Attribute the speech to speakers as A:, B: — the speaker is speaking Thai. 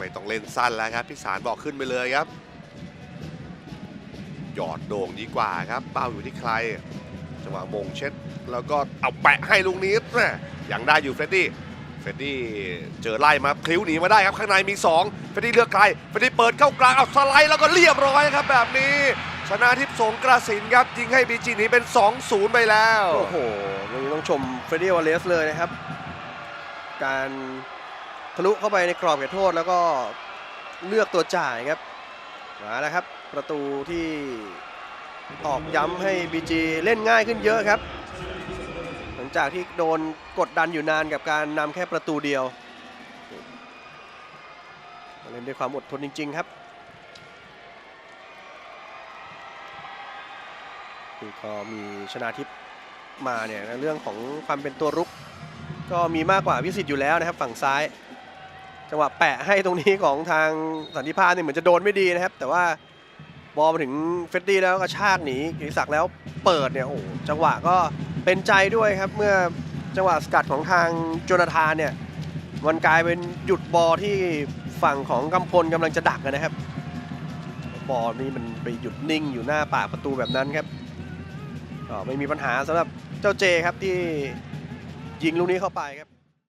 A: ไม่ต้องเล่นสั้นแล้วครับพิสารบอกขึ้นไปเลยครับ หยอดโด่งดีกว่าครับเป้าอยู่ที่ใคร จังหวะมงเช็ด แล้วก็เอาแปะให้ลุงนิดนะยังได้อยู่เฟรดดี้เฟรดดี้เจอไล่มาพลิ้วหนีมาได้ครับข้างในมี 2 เฟรดดี้เลือกไกลเฟรดดี้เปิดเข้ากลางเอาสไลด์แล้วก็เรียบร้อยครับแบบนี้ ชนะทิพย์สงกระสินครับยิงให้บีจีนี้เป็น 2-0 ไปแล้ว
B: โอ้โหตรงนี้ต้องชมเฟรดดี้วาเลสเลยนะครับ การ ทะลุเข้าไปในกรอบเขตโทษแล้วก็เลือกตัวจ่ายครับมาแล้วครับ ประตูที่ตอกย้ำให้ BG เล่นง่ายขึ้นเยอะครับ หลังจากที่โดนกดดันอยู่นานกับการนำแค่ประตูเดียว เล่นด้วยความอดทนจริง ๆ ครับนี่ก็มีชนาทิพย์มาเนี่ยในเรื่องของความเป็นตัวรุก ก็มีมากกว่าวิสิตอยู่แล้วนะครับฝั่งซ้าย จังหวะแปะให้ตรงนี้ของทางสันติภาพเนี่ยเหมือนจะโดนไม่ดีนะครับ แต่ว่าบอลมาถึงเฟดดี้แล้วก็ชากหนีกิติศักดิ์แล้วเปิดเนี่ยโอ้จังหวะก็เป็นใจด้วยครับ เมื่อจังหวะสกัดของทางโจนาธานเนี่ยมันกลายเป็นหยุดบอลที่ฝั่งของกำพลกำลังจะดักนะครับ บอลนี่มันไปหยุดนิ่งอยู่หน้าปากประตูแบบนั้นครับก็ไม่มีปัญหาสำหรับเจ้าเจครับที่ยิงลูกนี้เข้าไปครับ